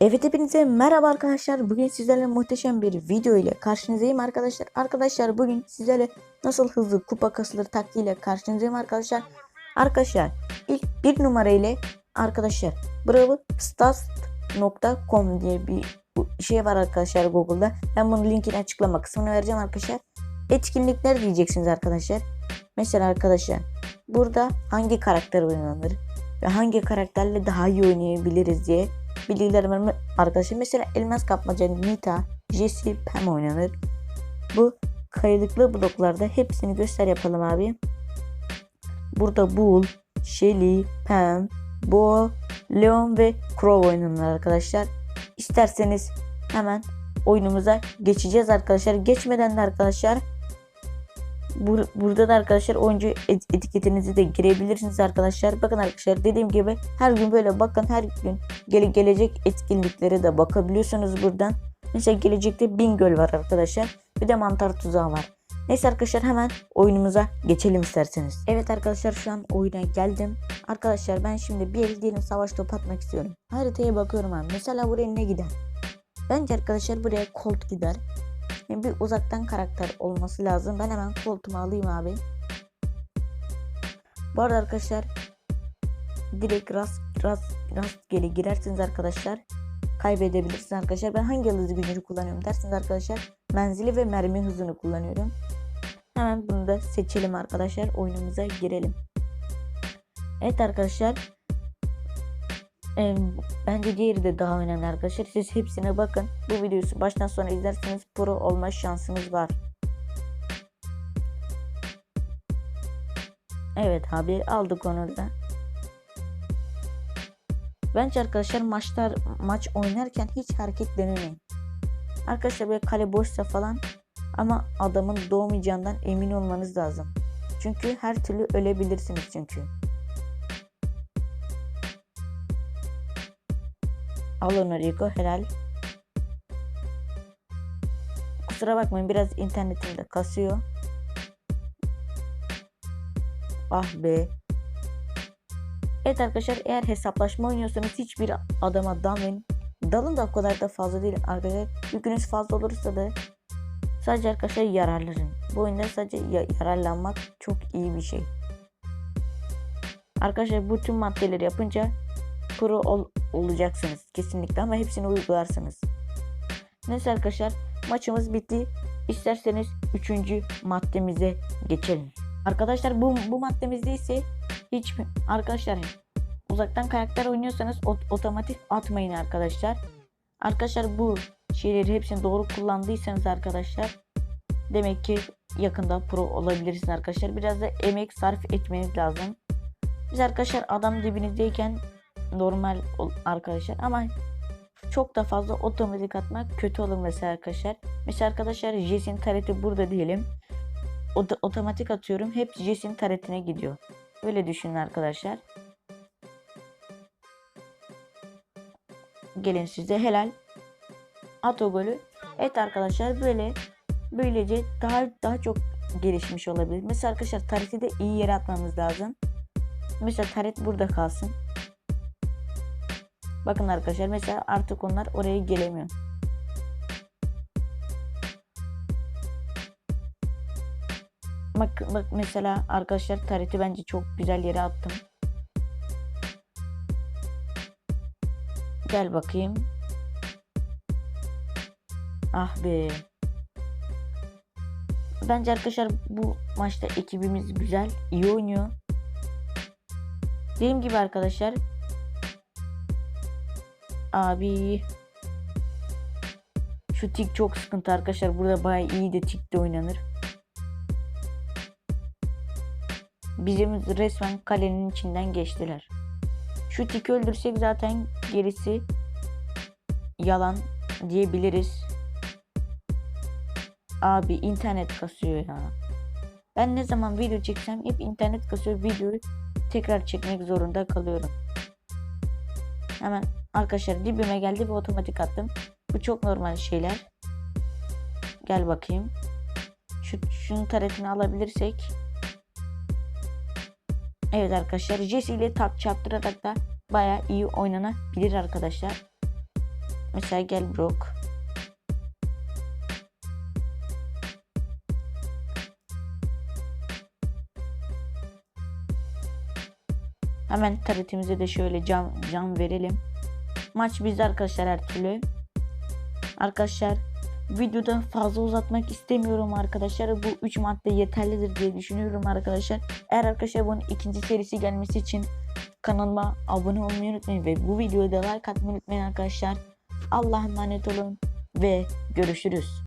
Evet hepinize merhaba arkadaşlar. Bugün sizlerle muhteşem bir video ile karşınızdayım arkadaşlar. Arkadaşlar bugün sizlerle nasıl hızlı kupa kasılır taktiğiyle karşınızdayım arkadaşlar. Arkadaşlar ilk bir numara ile arkadaşlar Bravo Stars.com diye bir şey var arkadaşlar Google'da. Ben bunun linkini açıklama kısmına vereceğim arkadaşlar. Etkinlikler diyeceksiniz arkadaşlar. Mesela arkadaşlar burada hangi karakter oynanır ve hangi karakterle daha iyi oynayabiliriz diye bilgiler verme arkadaşlar. Mesela elmas kapmaca, Nita, Jesse, Pam oynanır. Bu kayılıklı bloklarda hepsini göster yapalım abi. Burada Bull, Shelly, Pam, Bo, Leon ve Crow oynanır arkadaşlar. İsterseniz hemen oyunumuza geçeceğiz arkadaşlar. Geçmeden de arkadaşlar Bur burada da arkadaşlar oyuncu et etiketinizi de girebilirsiniz arkadaşlar. Bakın arkadaşlar dediğim gibi her gün böyle bakın her gün gele gelecek etkinliklere de bakabiliyorsunuz buradan. Mesela gelecekte Bingöl var arkadaşlar. Bir de mantar tuzağı var. Neyse arkadaşlar hemen oyunumuza geçelim isterseniz. Evet arkadaşlar şu an oyuna geldim. Arkadaşlar ben şimdi bir el diyelim savaş topu atmak istiyorum. Haritaya bakıyorum abi. Mesela buraya ne gider? Bence arkadaşlar buraya Colt gider. Yani bir uzaktan karakter olması lazım. Ben hemen koltuğumu alayım abi. Bu arada arkadaşlar direkt rast, rast, rastgele girersiniz arkadaşlar. Kaybedebilirsiniz arkadaşlar. Ben hangi yıldız gücünü kullanıyorum dersiniz arkadaşlar. Menzili ve mermi hızını kullanıyorum. Hemen bunu da seçelim arkadaşlar. Oyunumuza girelim. Evet arkadaşlar. Ee, bence diğeri de daha önemli arkadaşlar. Siz hepsine bakın. Bu videoyu baştan sona izlerseniz pro olma şansınız var. Evet abi aldık onu da. Bence arkadaşlar maçlar maç oynarken hiç hareket denemeyin. Arkadaşlar böyle kale boşsa falan ama adamın doğmayacağından emin olmanız lazım. Çünkü her türlü ölebilirsiniz çünkü. Al onu Rico helal. Kusura bakmayın biraz internetim de kasıyor. Ah be. Evet arkadaşlar eğer hesaplaşma oynuyorsanız hiçbir adama dalmayın. Dalın da o kadar da fazla değil arkadaşlar. Yükünüz fazla olursa da sadece arkadaşlar yararlanın. Bu oyunda sadece yararlanmak çok iyi bir şey. Arkadaşlar bu tüm maddeleri yapınca pro ol olacaksınız kesinlikle ama hepsini uygularsınız. Neyse arkadaşlar maçımız bitti. İsterseniz 3. maddemize geçelim. Arkadaşlar bu, bu maddemizde ise hiç arkadaşlar uzaktan karakter oynuyorsanız ot otomatik atmayın arkadaşlar. Arkadaşlar bu şeyleri hepsini doğru kullandıysanız arkadaşlar demek ki yakında pro olabilirsiniz arkadaşlar. Biraz da emek sarf etmeniz lazım. Biz arkadaşlar adam dibinizdeyken normal arkadaşlar ama çok da fazla otomatik atmak kötü olur mesela arkadaşlar. Mesela arkadaşlar Jesse'in tareti burada diyelim. O otomatik atıyorum. Hep Jesse'in taretine gidiyor. Öyle düşünün arkadaşlar. Gelin size helal. At o golü. Evet arkadaşlar böyle böylece daha daha çok gelişmiş olabilir. Mesela arkadaşlar tareti de iyi yere atmamız lazım. Mesela taret burada kalsın. Bakın arkadaşlar mesela artık onlar oraya gelemiyor. Bak, bak mesela arkadaşlar tareti bence çok güzel yere attım. Gel bakayım. Ah be. Bence arkadaşlar bu maçta ekibimiz güzel, iyi oynuyor. Dediğim gibi arkadaşlar Abi. Şu tik çok sıkıntı arkadaşlar. Burada baya iyi de tik de oynanır. Bizim resmen kalenin içinden geçtiler. Şu tiki öldürsek zaten gerisi yalan diyebiliriz. Abi internet kasıyor ya. Ben ne zaman video çeksem hep internet kasıyor. Videoyu tekrar çekmek zorunda kalıyorum. Hemen Arkadaşlar dibime geldi ve otomatik attım. Bu çok normal şeyler. Gel bakayım. Şu, şunun taretini alabilirsek. Evet arkadaşlar Jesse ile tak çarptırarak da baya iyi oynanabilir arkadaşlar. Mesela gel Brock. Hemen taretimize de şöyle can, can verelim. Maç bizde arkadaşlar her türlü. Arkadaşlar videoda fazla uzatmak istemiyorum arkadaşlar. Bu 3 madde yeterlidir diye düşünüyorum arkadaşlar. Eğer arkadaşlar bunun ikinci serisi gelmesi için kanalıma abone olmayı unutmayın ve bu videoya da like atmayı unutmayın arkadaşlar. Allah'a emanet olun ve görüşürüz.